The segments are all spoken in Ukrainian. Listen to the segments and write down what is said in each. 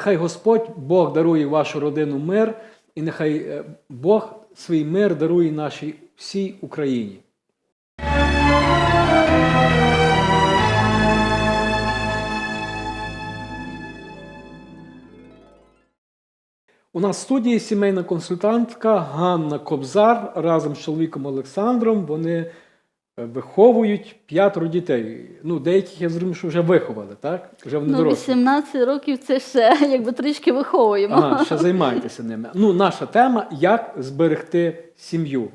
Нехай Господь Бог дарує вашу родину мир, і нехай е, Бог свій мир дарує нашій всій Україні. У нас в студії сімейна консультантка Ганна Кобзар разом з чоловіком Олександром. Вони виховують п'ятеро дітей. Ну, деяких я зрозумів, що вже виховали, так? Вже вони Ну, дорослі. 18 років це ще якби трішки виховуємо. Ага, ще займайтеся ними. Ну, наша тема як зберегти сім'ю.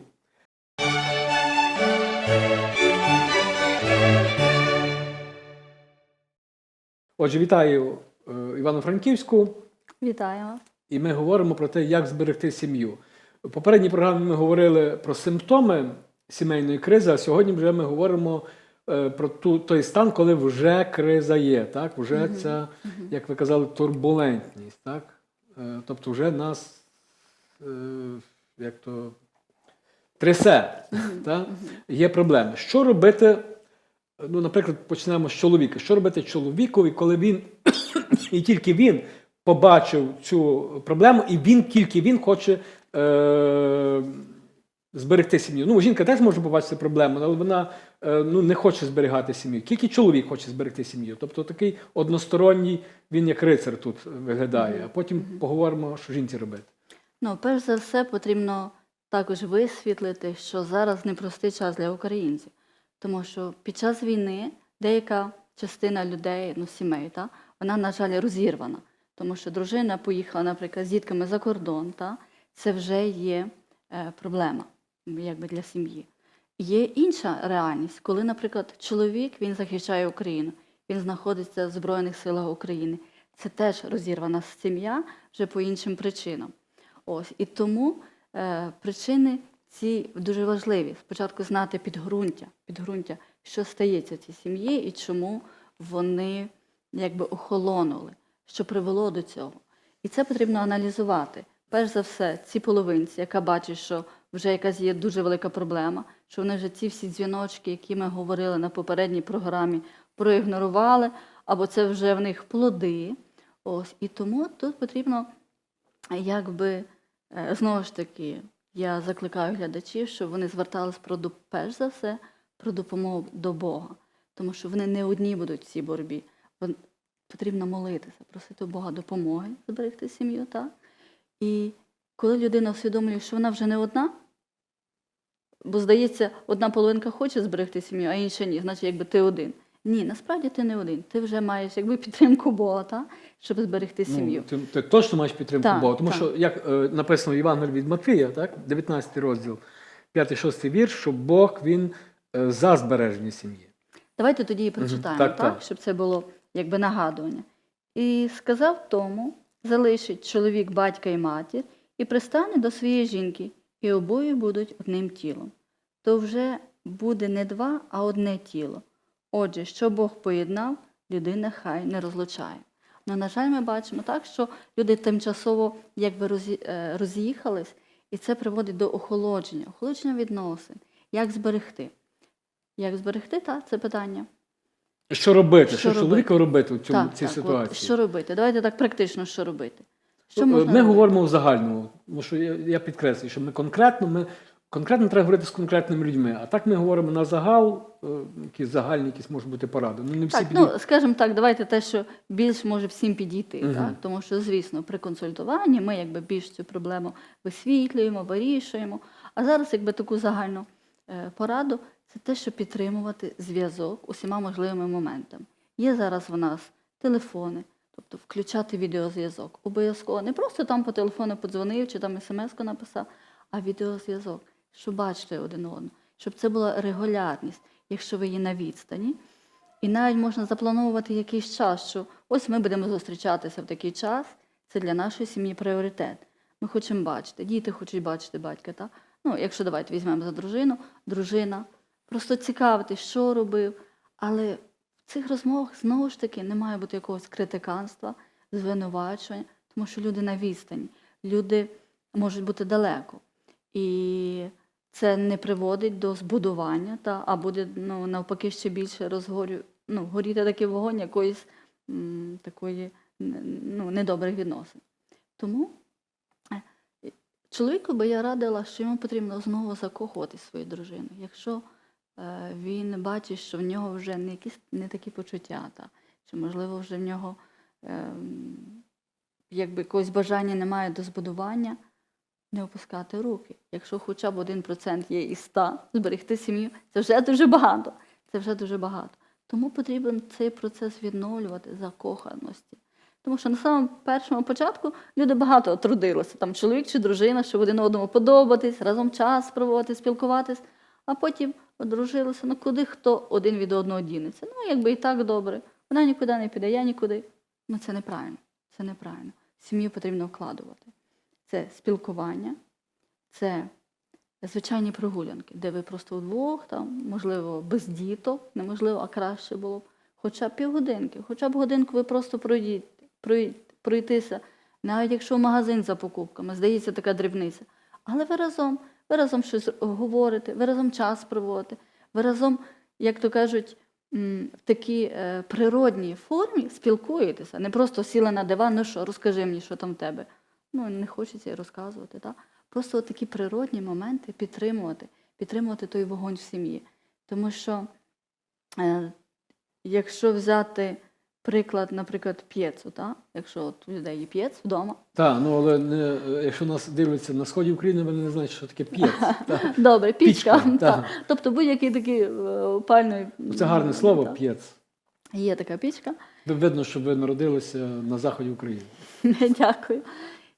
Отже, вітаю е, Івано-Франківську, Вітаємо. і ми говоримо про те, як зберегти сім'ю. У попередній програмі ми говорили про симптоми сімейної кризи, а сьогодні вже ми говоримо е, про ту, той стан, коли вже криза є. Так? Вже ця, як ви казали, турбулентність. Так? Е, Тобто вже нас е, як то трясе. Так? Є проблеми. Що робити? Ну, наприклад, почнемо з чоловіка. Що робити чоловікові, коли він і тільки він побачив цю проблему, і він тільки він хоче е, зберегти сім'ю. Ну, жінка теж може побачити проблему, але вона е, ну, не хоче зберігати сім'ю. Тільки чоловік хоче зберегти сім'ю. Тобто такий односторонній, він як рицар тут виглядає. А потім поговоримо, що жінці робити. Ну, перш за все, потрібно також висвітлити, що зараз непростий час для українців. Тому що під час війни деяка частина людей, ну, сімей, та, вона, на жаль, розірвана. Тому що дружина поїхала, наприклад, з дітками за кордон, та, це вже є е, проблема якби для сім'ї. Є інша реальність, коли, наприклад, чоловік він захищає Україну, він знаходиться в Збройних силах України. Це теж розірвана сім'я вже по іншим причинам. Ось і тому е, причини ці дуже важливі. Спочатку знати підґрунтя, підґрунтя, що стається в цій сім'ї і чому вони якби охолонули, що привело до цього. І це потрібно аналізувати. Перш за все, ці половинці, яка бачить, що вже якась є дуже велика проблема, що вони вже ці всі дзвіночки, які ми говорили на попередній програмі, проігнорували, або це вже в них плоди. Ось і тому тут потрібно якби е, знову ж таки, я закликаю глядачів, щоб вони звертались перш за все про допомогу до Бога, тому що вони не одні будуть в цій боротьбі. Потрібно молитися, просити у Бога допомоги зберегти сім'ю, так? І коли людина усвідомлює, що вона вже не одна, бо здається, одна половинка хоче зберегти сім'ю, а інша ні, значить, якби ти один. Ні, насправді ти не один. Ти вже маєш якби підтримку Бога, та? щоб зберегти сім'ю. Ну, ти, ти точно маєш підтримку Так, Бога. Тому так. що, як е, написано в Євангелії від Матвія, так, 19 розділ, 5-6 вірш, що Бог він е, за збереження сім'ї. Давайте тоді і прочитаємо, Так, так, так. щоб це було якби нагадування. І сказав тому: залишить чоловік батька і матір, і пристане до своєї жінки, і обоє будуть одним тілом. То вже буде не два, а одне тіло. Отже, що Бог поєднав, людина хай не розлучає. Ну, на жаль, ми бачимо так, що люди тимчасово якби е, роз'їхались, і це приводить до охолодження, охолодження відносин. Як зберегти? Як зберегти, так, це питання. Що робити? Що, Що робити? чоловіку робити в цьому, так, цій так, ситуації? От, що робити? Давайте так практично, що робити. Що Е, можна ми робити? говоримо в загальному, тому що я, я підкреслюю, що ми конкретно, ми конкретно треба говорити з конкретними людьми. А так ми говоримо на загал, е, якісь загальні, якісь можуть бути поради. Ну, не всі Так, ну скажімо так, давайте те, що більш може всім підійти. Мгм. Так? Тому що, звісно, при консультуванні ми якби більш цю проблему висвітлюємо, вирішуємо. А зараз, якби таку загальну е, пораду, це те, що підтримувати зв'язок усіма можливими моментами. Є зараз в нас телефони, тобто включати відеозв'язок. Обов'язково не просто там по телефону подзвонив чи там смс-ку написав, а відеозв'язок, щоб бачити один одного, щоб це була регулярність, якщо ви є на відстані. І навіть можна заплановувати якийсь час, що ось ми будемо зустрічатися в такий час, це для нашої сім'ї пріоритет. Ми хочемо бачити, діти хочуть бачити батька. Та? Ну, якщо давайте візьмемо за дружину, дружина, просто цікавити, що робив. Але в цих розмовах знову ж таки не має бути якогось критиканства, звинувачення, тому що люди на відстані, люди можуть бути далеко. І це не приводить до збудування, та, а буде ну, навпаки ще більше розгорю, ну, горіти такий вогонь якоїсь м, такої ну, недобрих відносин. Тому е, чоловіку би я радила, що йому потрібно знову закохувати свою дружину. Якщо він бачить, що в нього вже не якісь не такі почуття, та, чи можливо вже в нього ем, якби якогось бажання немає до збудування, не опускати руки. Якщо хоча б 1% є із 100, зберегти сім'ю, це вже дуже багато. Це вже дуже багато. Тому потрібен цей процес відновлювати закоханості. Тому що на самому першому початку люди багато трудилися, там чоловік чи дружина, щоб один одному подобатись, разом час проводити, спілкуватись, а потім одружилися, ну куди хто один від одного дінеться. Ну, якби і так добре. Вона нікуди не піде, я нікуди. Ну це неправильно. Це неправильно. Сім'ю потрібно вкладувати. Це спілкування, це звичайні прогулянки, де ви просто вдвох, там, можливо, без діток, неможливо, а краще було б. Хоча б півгодинки, хоча б годинку ви просто пройдіть, прой- пройтися, навіть якщо в магазин за покупками, здається, така дрібниця. Але ви разом, ви разом щось говорите, ви разом час проводите, ви разом, як то кажуть, в такій е, природній формі спілкуєтеся. Не просто сіла на диван, ну що, розкажи мені, що там в тебе. Ну, не хочеться розказувати. Так? Просто такі природні моменти підтримувати, підтримувати той вогонь в сім'ї. Тому що, е, якщо взяти приклад, наприклад, п'єцу, так? якщо от у людей є п'єц вдома, Так, ну але не, якщо нас дивляться на сході України, вони не знають, що таке п'єц. Добре, пічка. Так. Тобто будь-який такий е, опальний. Це гарне слово п'єц. Є така пічка. Видно, що ви народилися на заході України. Дякую.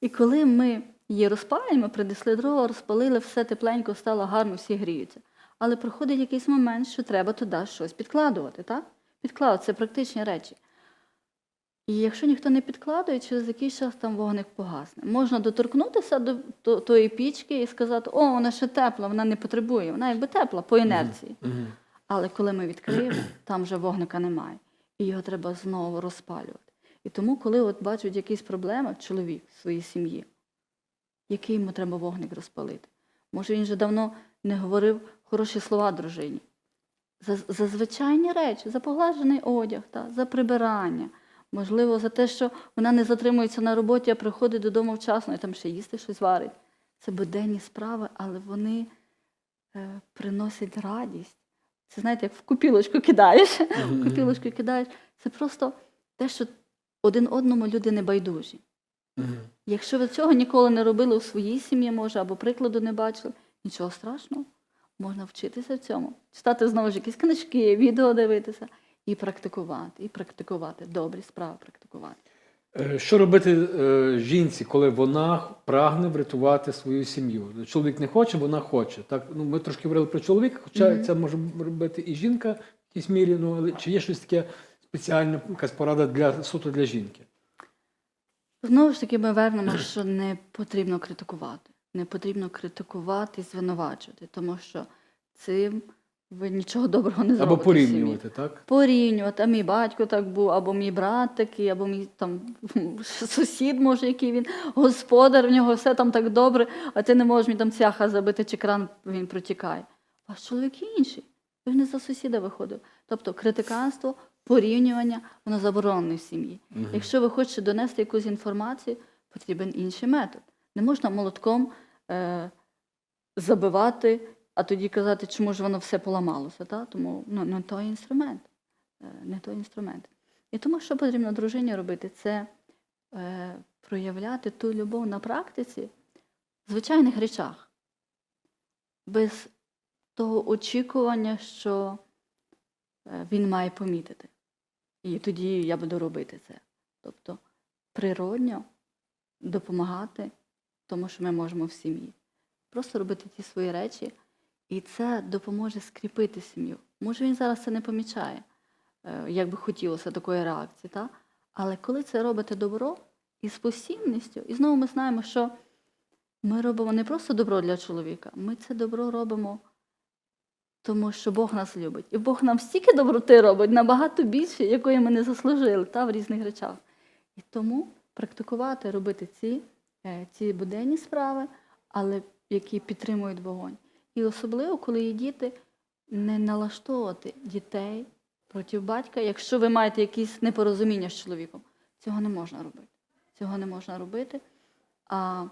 І коли ми її розпалюємо, принесли дрова, розпалили, все тепленько, стало гарно, всі гріються. Але проходить якийсь момент, що треба туди щось підкладувати, так? Підкладувати це практичні речі. І якщо ніхто не підкладує, через якийсь час там вогник погасне. Можна доторкнутися до, до тої пічки і сказати, о, вона ще тепла, вона не потребує, вона якби тепла по інерції. Мгм. Але коли ми відкриємо, там вже вогника немає. І його треба знову розпалювати. І тому, коли от бачать якісь проблеми, чоловік в своїй сім'ї, який йому треба вогник розпалити? Може, він вже давно не говорив хороші слова дружині. За, за звичайні речі, за поглажений одяг, та, за прибирання. Можливо, за те, що вона не затримується на роботі, а приходить додому вчасно і там ще їсти щось варить. Це буденні справи, але вони е, приносять радість. Це знаєте, як в купілочку кидаєш. В купілочку кидаєш. Це просто те, що один одному люди не байдужі. Мгм. Якщо ви цього ніколи не робили у своїй сім'ї, може, або прикладу не бачили, нічого страшного, можна вчитися в цьому. Читати знову ж якісь книжки, відео дивитися і практикувати, і практикувати, добрі справи практикувати. Е, Що робити е, жінці, коли вона прагне врятувати свою сім'ю? Чоловік не хоче, вона хоче. Так, ну, ми трошки говорили про чоловіка, хоча Мгм. це може робити і жінка в якійсь мірі. Ну, але чи є щось таке спеціальне, якась порада для суто для жінки? Знову ж таки, ми вернемо, що не потрібно критикувати. Не потрібно критикувати і звинувачувати, тому що цим ви нічого доброго не зробите. Або порівнювати, так? порівнювати, а мій батько так був, або мій брат такий, або мій там сусід, може, який він господар, в нього все там так добре, а ти не можеш мені там цяха забити, чи кран він протікає. Ваш чоловік інший. Ви ж не за сусіда виходив. Тобто критиканство, порівнювання, воно заборонене в сім'ї. Мгм. Якщо ви хочете донести якусь інформацію, потрібен інший метод. Не можна молотком е, забивати, а тоді казати, чому ж воно все поламалося. Та? Тому ну, не той інструмент. Е, не той інструмент. І тому, що потрібно дружині робити, це е, проявляти ту любов на практиці в звичайних речах, без того очікування, що е, він має помітити. І тоді я буду робити це. Тобто природньо допомагати тому, що ми можемо в сім'ї. Просто робити ті свої речі, і це допоможе скріпити сім'ю. Може, він зараз це не помічає, е, як би хотілося такої реакції. Та? Але коли це робите добро і з постійністю, і знову ми знаємо, що ми робимо не просто добро для чоловіка, ми це добро робимо, тому що Бог нас любить. І Бог нам стільки доброти робить, набагато більше, якої ми не заслужили та, в різних речах. І тому практикувати, робити ці, е, ці буденні справи, але які підтримують вогонь. І особливо, коли є діти, не налаштовувати дітей проти батька, якщо ви маєте якісь непорозуміння з чоловіком. Цього не можна робити. Цього не можна робити. А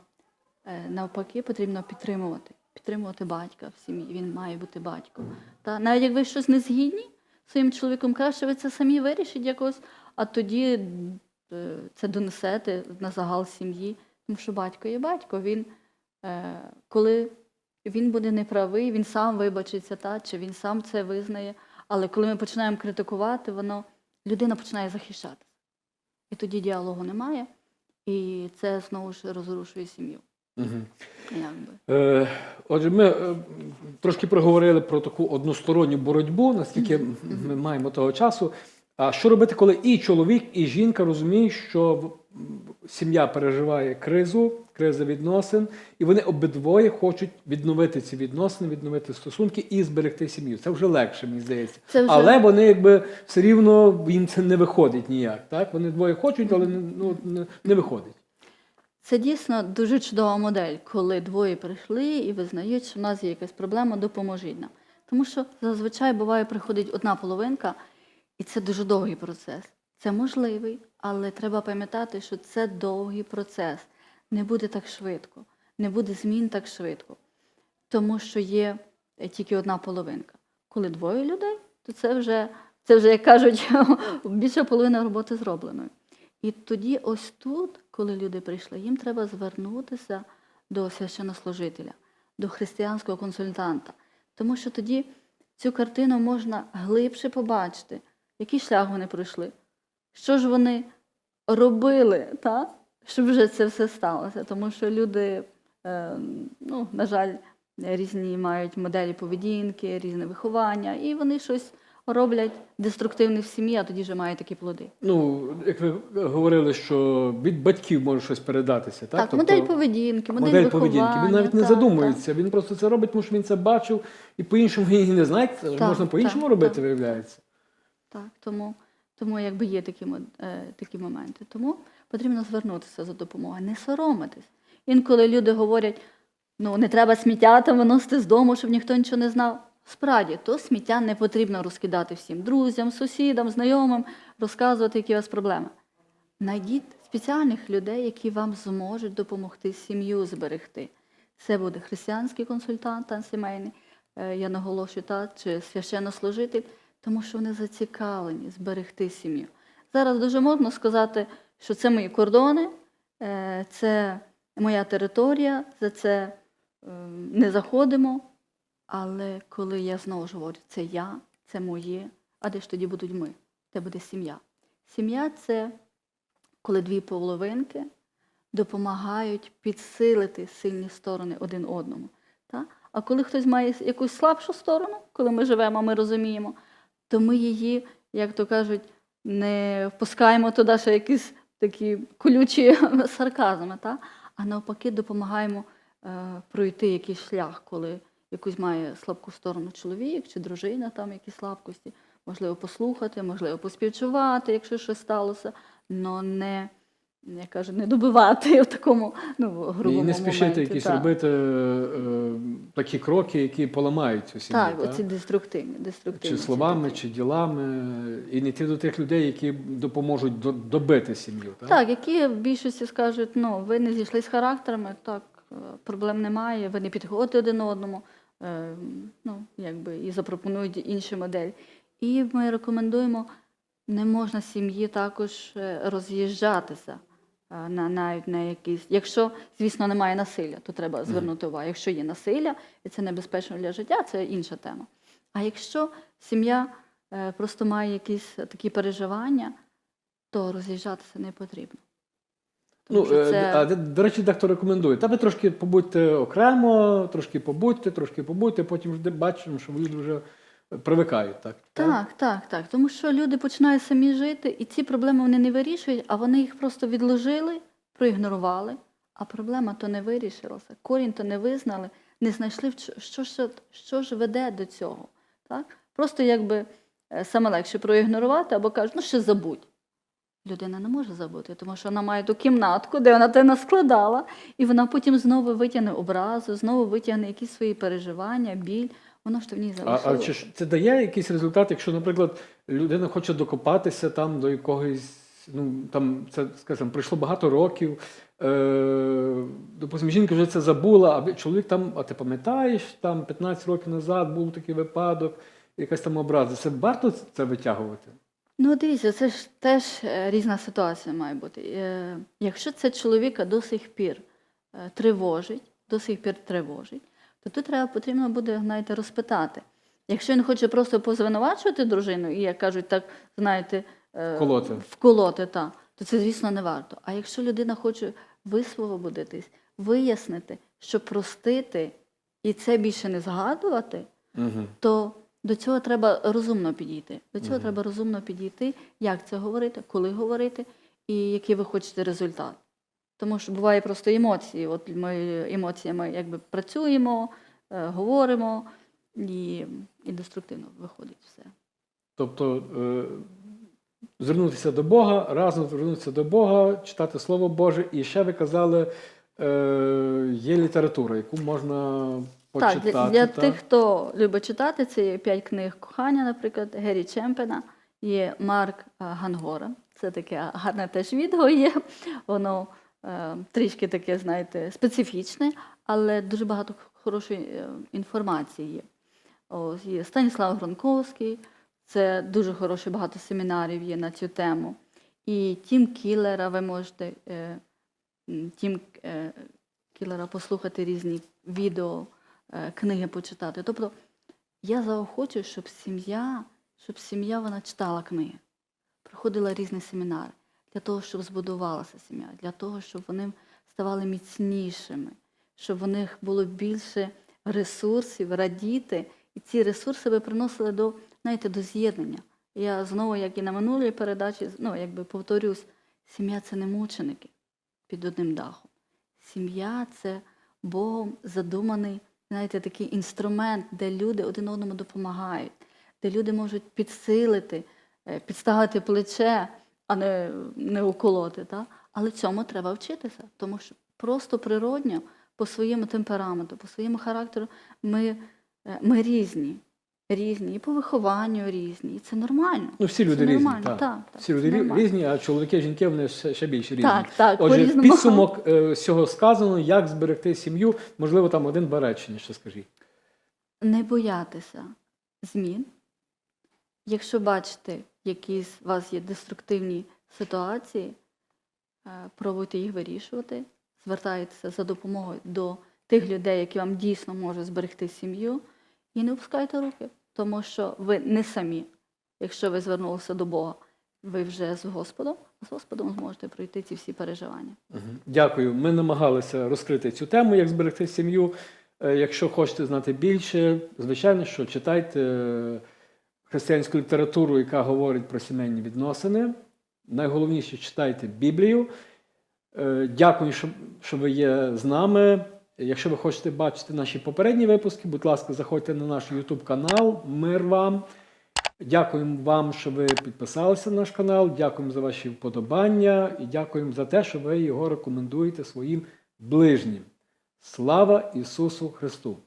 е, навпаки, потрібно підтримувати. Підтримувати батька в сім'ї. Він має бути батьком. Та навіть як ви щось не згідні своїм чоловіком, краще ви це самі вирішіть якось, а тоді е, це донесете на загал сім'ї. Тому що батько є батько. Він е, коли він буде неправий, він сам вибачиться, та, чи він сам це визнає. Але коли ми починаємо критикувати, воно людина починає захищатися. І тоді діалогу немає, і це знову ж розрушує сім'ю. Угу. Е, отже, ми е, трошки проговорили про таку односторонню боротьбу, наскільки ми маємо того часу. А що робити, коли і чоловік, і жінка розуміють, що сім'я переживає кризу, криза відносин, і вони обидвоє хочуть відновити ці відносини, відновити стосунки і зберегти сім'ю. Це вже легше, мені здається. Вже- Але вони якби все рівно їм це не виходить ніяк. Так? Вони двоє хочуть, але ну, не виходить. Це дійсно дуже чудова модель, коли двоє прийшли і визнають, що в нас є якась проблема, допоможіть нам. Тому що зазвичай буває, приходить одна половинка, і це дуже довгий процес. Це можливий, але треба пам'ятати, що це довгий процес. Не буде так швидко, не буде змін так швидко, тому що є е, тільки одна половинка. Коли двоє людей, то це вже, це вже як кажуть, більша половина роботи зробленої. І тоді, ось тут, коли люди прийшли, їм треба звернутися до священнослужителя, до християнського консультанта. Тому що тоді цю картину можна глибше побачити, який шлях вони пройшли, що ж вони робили, та? щоб вже це все сталося. Тому що люди, е, ну, на жаль, різні мають моделі поведінки, різне виховання, і вони щось роблять деструктивне в сім'ї, а тоді вже мають такі плоди. Ну, як ви говорили, що від батьків може щось передатися. Так, Так, Тобто модель поведінки, модель, модель виховання. поведінки. Він навіть не так, задумується. Він просто це робить, тому що він це бачив, і по-іншому він не знає. Можна по-іншому так, робити, так. виявляється. Так, тому, тому якби є такі, е, такі моменти. Тому потрібно звернутися за допомогою, не соромитись. Інколи люди говорять, ну не треба сміття там виносити з дому, щоб ніхто нічого не знав. Справді, то сміття не потрібно розкидати всім друзям, сусідам, знайомим, розказувати, які у вас проблеми. Найдіть спеціальних людей, які вам зможуть допомогти сім'ю зберегти. Це буде християнський консультант та сімейний, е, я наголошую, та, чи священнослужитель, тому що вони зацікавлені зберегти сім'ю. Зараз дуже можна сказати, що це мої кордони, е, це моя територія, за це е, не заходимо. Але коли я знову ж говорю, це я, це моє, а де ж тоді будуть ми? Це буде сім'я. Сім'я це коли дві половинки допомагають підсилити сильні сторони один одному. Та? А коли хтось має якусь слабшу сторону, коли ми живемо, ми розуміємо, то ми її, як то кажуть, не впускаємо туди ще якісь такі колючі сарказми, та? а навпаки допомагаємо е, пройти якийсь шлях, коли якусь має слабку сторону чоловік чи дружина, там якісь слабкості, можливо, послухати, можливо, поспівчувати, якщо щось сталося, але не, я кажу, не добивати в такому ну, грубому І не спішити моменті, якісь так. робити е, такі кроки, які поламають цю сім'ю. Так, оці деструктивні, деструктивні. Чи словами, чи ділами, і не йти до тих людей, які допоможуть до- добити сім'ю. Так? Так, які в більшості скажуть, ну, ви не зійшли з характерами, так, е, проблем немає, ви не підходите один одному, е, ну, якби, і запропонують інші моделі. І ми рекомендуємо, не можна сім'ї також е, роз'їжджатися е, на, навіть на якісь. Якщо, звісно, немає насилля, то треба звернути увагу. Якщо є насилля, і це небезпечно для життя, це інша тема. А якщо сім'я е, просто має якісь такі переживання, то роз'їжджатися не потрібно. Тому Ну, е, це... а, до речі, дехто рекомендує. Та ви трошки побудьте окремо, трошки побудьте, трошки побудьте, потім бачимо, що люди вже привикають. Так, Так, так, так. Тому що люди починають самі жити, і ці проблеми вони не вирішують, а вони їх просто відложили, проігнорували, а проблема то не вирішилася. Корінь то не визнали, не знайшли, що ж, що ж веде до цього. Так? Просто якби е, саме легше проігнорувати або кажуть, ну ще забудь. Людина не може забути, тому що вона має ту кімнатку, де вона те наскладала, і вона потім знову витягне образу, знову витягне якісь свої переживання, біль. Воно ж то в ній А, залишилося. а чи ж це дає якийсь результат, якщо, наприклад, людина хоче докопатися там до якогось ну там це скажімо, пройшло багато років. Е, допустим, жінка вже це забула, а чоловік там, а ти пам'ятаєш, там 15 років назад був такий випадок, якась там образа. Це варто це витягувати? Ну, дивіться, це ж теж е, різна ситуація має бути. Е, Якщо це чоловіка до сих пір е, тривожить, до сих пір тривожить, то тут треба потрібно буде, знаєте, розпитати. Якщо він хоче просто позвинувачувати дружину, і як кажуть, так знаєте, е, Вколоти. вколоти та, то це, звісно, не варто. А якщо людина хоче висвободитись, вияснити, що простити і це більше не згадувати, Угу. то до цього треба розумно підійти. До цього треба розумно підійти, як це говорити, коли говорити, і який ви хочете результат. Тому що буває просто емоції. От ми емоціями якби працюємо, е, говоримо, і, і деструктивно виходить все. Тобто е, звернутися до Бога, разом звернутися до Бога, читати Слово Боже. І ще ви казали, е, є література, яку можна почитати. так, для, для та? тих, хто любить читати, це є п'ять книг кохання, наприклад, Геррі Чемпена, є Марк Гангора. Це таке гарне теж відео є. Воно трішки таке, знаєте, специфічне, але дуже багато хорошої е, інформації є. Ось є Станіслав Гронковський, це дуже хороші багато семінарів є на цю тему. І Тім Кілера ви можете е, Тім е, Кілера послухати різні відео, е, книги почитати. Тобто я заохочую, щоб сім'я, щоб сім'я вона читала книги, проходила різні семінари для того, щоб збудувалася сім'я, для того, щоб вони ставали міцнішими, щоб в них було більше ресурсів радіти, і ці ресурси би приносили до, знаєте, до з'єднання. Я знову, як і на минулій передачі, ну, якби повторюсь, сім'я це не мученики під одним дахом. Сім'я це Богом задуманий, знаєте, такий інструмент, де люди один одному допомагають, де люди можуть підсилити, е, підставити плече, а не, не уколоти. Та? Але цьому треба вчитися, тому що просто природньо, по своєму темпераменту, по своєму характеру, ми, е, ми різні. Різні, і по вихованню різні. І це нормально. Ну, всі люди це різні. нормально. Так. Так, так, всі люди нормально. різні, а чоловіки, жінки вони ще, більше різні. Так, так, Отже, підсумок е, всього сказано, як зберегти сім'ю, можливо, там один-два речення, ще скажіть. не боятися змін. Якщо бачите, якісь у вас є деструктивні ситуації, е, пробуйте їх вирішувати, звертайтеся за допомогою до тих людей, які вам дійсно можуть зберегти сім'ю, і не опускайте руки, тому що ви не самі. Якщо ви звернулися до Бога, ви вже з Господом, а з Господом зможете пройти ці всі переживання. Дякую. Ми намагалися розкрити цю тему, як зберегти сім'ю. Е, Якщо хочете знати більше, звичайно, що читайте е, християнську літературу, яка говорить про сімейні відносини. Найголовніше читайте Біблію. Е, Дякую, що, ви є з нами. Якщо ви хочете бачити наші попередні випуски, будь ласка, заходьте на наш YouTube канал. Мир вам. Дякуємо вам, що ви підписалися на наш канал. Дякуємо за ваші вподобання і дякуємо за те, що ви його рекомендуєте своїм ближнім. Слава Ісусу Христу!